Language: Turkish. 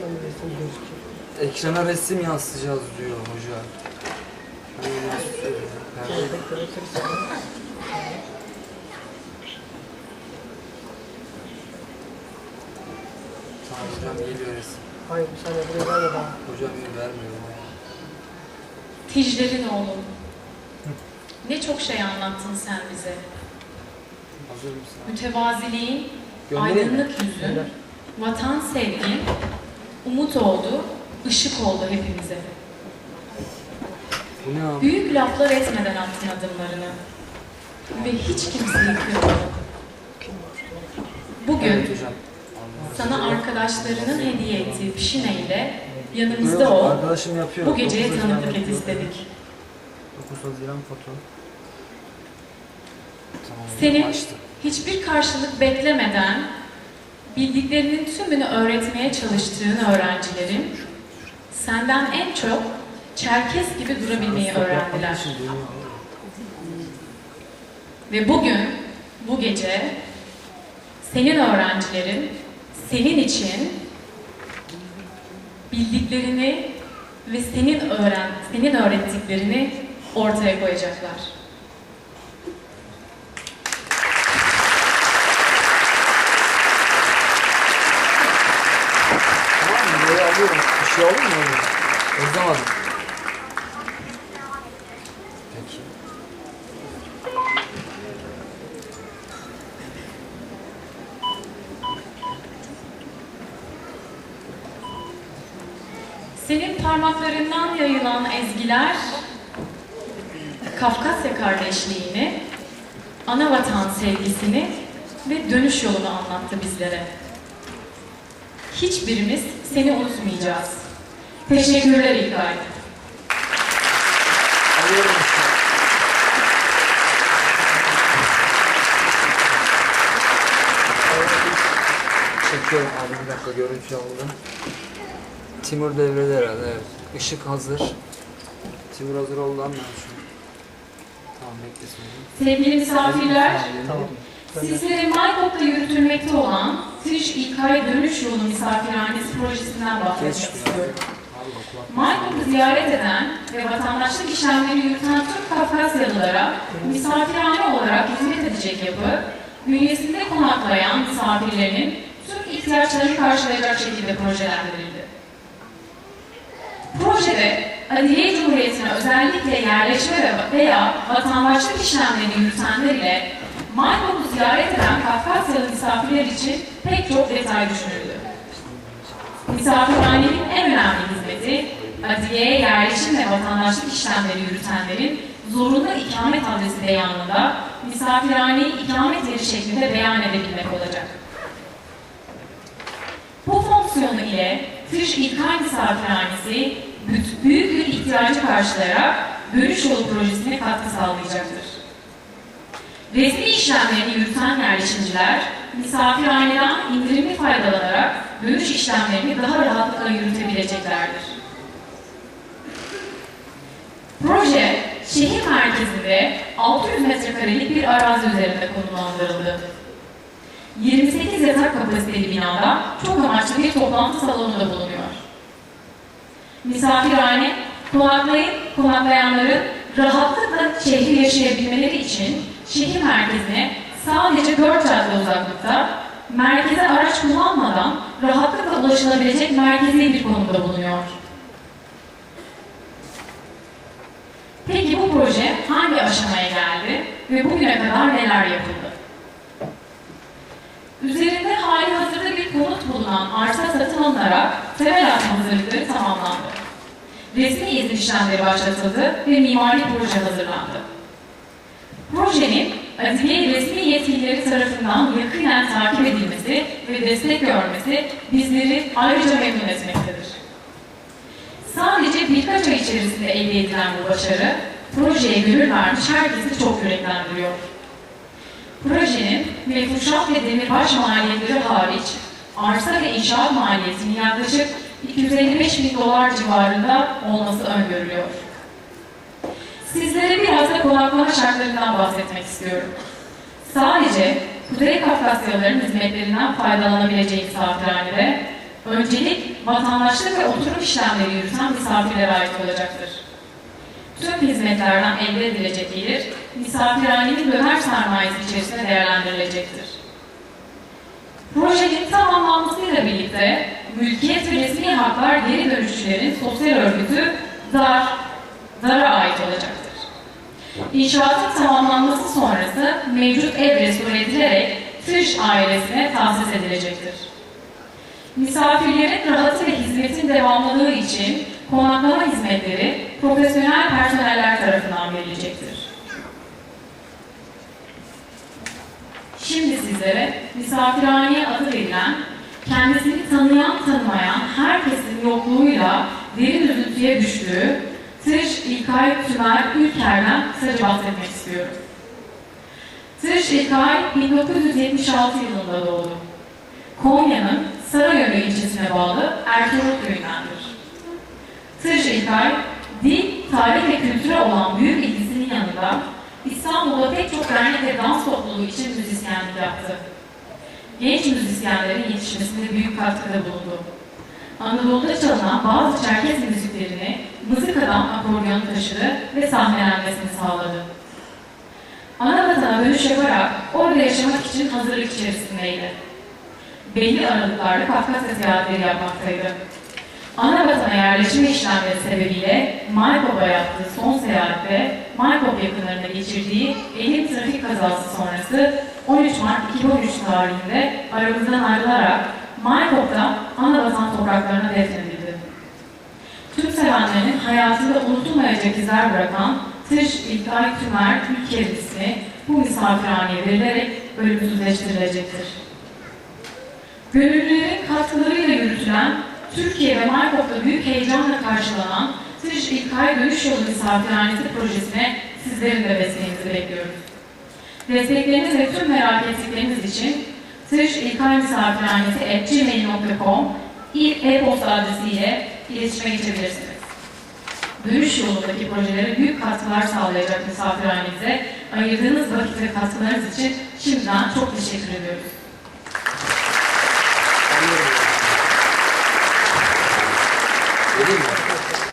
Hemen resim gözüküyor. Ekrana resim yansıtacağız diyor hoca. Perde- bir. Tamam hocam geliyor resim. Hayır bir saniye buraya verme daha. Hocam iyi vermiyor. Ticlerin oğlum. Ne çok şey anlattın sen bize. Hazır mısın? Mütevaziliğin, Göndereyim mi? aydınlık yüzün, Gönder. vatan sevgin, umut oldu, ışık oldu hepimize. Büyük laflar etmeden attın adımlarını. Ve hiç kimseyi kırmadın. Bugün sana arkadaşlarının hediye ettiği pişine ile yanımızda ol. Arkadaşım yapıyor. Bu geceye 9 Haziran tanıklık et istedik. 9 Haziran foto. Tamam. Senin hiçbir karşılık beklemeden bildiklerinin tümünü öğretmeye çalıştığın öğrencilerin senden en çok Çerkes gibi durabilmeyi öğrendiler. Ve bugün, bu gece senin öğrencilerin senin için bildiklerini ve senin öğren senin öğrettiklerini ortaya koyacaklar. Alıyorum. Bir şey olur mu? Özlemedim. Peki. Senin parmaklarından yayılan ezgiler Kafkasya kardeşliğini, ana vatan sevgisini ve dönüş yolunu anlattı bizlere. Hiçbirimiz seni unutmayacağız. Teşekkürler İlkay. Çekiyorum abi bir dakika görüntü aldım. Timur devrede herhalde evet. Işık hazır. Timur hazır oldu ama şu. Tamam beklesin. Sevgili misafirler, Tamam. Sizlere Maykop'ta yürütülmekte olan Triş İlkay Dönüş Yolu Misafirhanesi projesinden bahsetmek istiyorum. Maykop'u ziyaret eden ve vatandaşlık işlemleri yürüten tüm Kafkasyalılara misafirhane olarak hizmet edecek yapı, bünyesinde konaklayan misafirlerinin tüm ihtiyaçlarını karşılayacak şekilde projelendirildi. Projede Adiye Cumhuriyeti'ne özellikle yerleşme ve- veya vatandaşlık işlemlerini yürütenler ile Maykop'u ziyaret eden Kafkasyalı misafirler için pek çok detay düşünüldü. Misafirhanenin en önemli hizmeti, adliyeye yerleşim ve vatandaşlık işlemleri yürütenlerin zorunlu ikamet adresi beyanında misafirhaneyi ikamet yeri şeklinde beyan edebilmek olacak. Bu fonksiyonu ile Tırş İlkay Misafirhanesi büyük bir ihtiyacı karşılayarak dönüş yolu projesine katkı sağlayacaktır. Resmi işlemlerini yürüten yerleşimciler, misafirhaneden indirimli faydalanarak dönüş işlemlerini daha rahatlıkla yürütebileceklerdir. Proje, şehir merkezinde 600 metrekarelik bir arazi üzerinde konumlandırıldı. 28 yatak kapasiteli binada çok amaçlı bir toplantı salonu da bulunuyor. Misafirhane, konaklayın, konaklayanların rahatlıkla şehri yaşayabilmeleri için şehir merkezine sadece 4 cadde uzaklıkta, merkeze araç kullanmadan rahatlıkla ulaşılabilecek merkezi bir konumda bulunuyor. Peki bu proje hangi aşamaya geldi ve bugüne kadar neler yapıldı? Üzerinde hali hazırda bir konut bulunan arsa satın alınarak temel atma hazırlıkları tamamlandı. Resmi izin işlemleri başlatıldı ve mimari proje hazırlandı. Projenin adliye resmi yetkilileri tarafından yakinen takip edilmesi ve destek görmesi bizleri ayrıca memnun etmektedir. Sadece birkaç ay içerisinde elde edilen bu başarı, projeye gönül vermiş herkesi çok yüreklendiriyor. Projenin mefruşat ve demirbaş maliyetleri hariç arsa ve inşaat maliyetinin yaklaşık 255 bin dolar civarında olması öngörülüyor. Sizlere biraz da konaklama şartlarından bahsetmek istiyorum. Sadece Kuzey Kafkasyalıların hizmetlerinden faydalanabileceği misafirhanede öncelik vatandaşlık ve oturum işlemleri yürüten misafirlere ait olacaktır. Tüm hizmetlerden elde edilecek gelir, misafirhanenin döner sermayesi içerisinde değerlendirilecektir. Projenin tamamlanmasıyla birlikte mülkiyet ve resmi haklar geri dönüşçülerin sosyal örgütü DAR, DAR'a ait olacaktır. İnşaatın tamamlanması sonrası mevcut ev restore edilerek Tırş ailesine tahsis edilecektir. Misafirlerin rahatı ve hizmetin devamlılığı için konaklama hizmetleri profesyonel personeller tarafından verilecektir. Şimdi sizlere misafirhaneye adı verilen, kendisini tanıyan tanımayan herkesin yokluğuyla derin üzüntüye düştüğü Tırış İlkay Tümer Ülker'den kısaca bahsetmek istiyorum. Tırış İlkay 1976 yılında doğdu. Konya'nın Sarayönü ilçesine bağlı Ertuğrul köyündendir. Tırış İlkay, dil, tarih ve kültüre olan büyük ilgisinin yanında İstanbul'da pek çok dernek ve dans topluluğu için müzisyenlik yaptı. Genç müzisyenlerin yetişmesine büyük katkıda bulundu. Anadolu'da çalınan bazı Çerkez müziklerini mızıkadan akordeon taşıdı ve sahnelenmesini sağladı. Ana vatana dönüş yaparak orada yaşamak için hazırlık içerisindeydi. Belli aralıklarla Kafkasya seyahatleri yapmaktaydı. Ana vatana yerleşme işlemleri sebebiyle Maykop'a yaptığı son seyahatte Maykop yakınlarında geçirdiği elim trafik kazası sonrası 13 Mart 2013 tarihinde aramızdan ayrılarak Maykop'ta ana vatan topraklarına defnedildi. Tüm sevenlerin hayatında unutulmayacak izler bırakan Tırş İlkay Tümer Ülker ismi bu misafirhaneye verilerek ölümsüzleştirilecektir. Gönüllülerin katkılarıyla yürütülen Türkiye ve Maykop'ta büyük heyecanla karşılanan Tırş İlkay Dönüş Yolu Misafirhanesi projesine sizlerin de desteğinizi bekliyoruz. Destekleriniz ve tüm merak ettikleriniz için Tırş İlkay Misafirhanesi gmail.com e-posta adresiyle iletişime geçebilirsiniz. Dönüş yolundaki projelere büyük katkılar sağlayacak misafirhanemize ayırdığınız vakit ve katkılarınız için şimdiden çok teşekkür ediyoruz.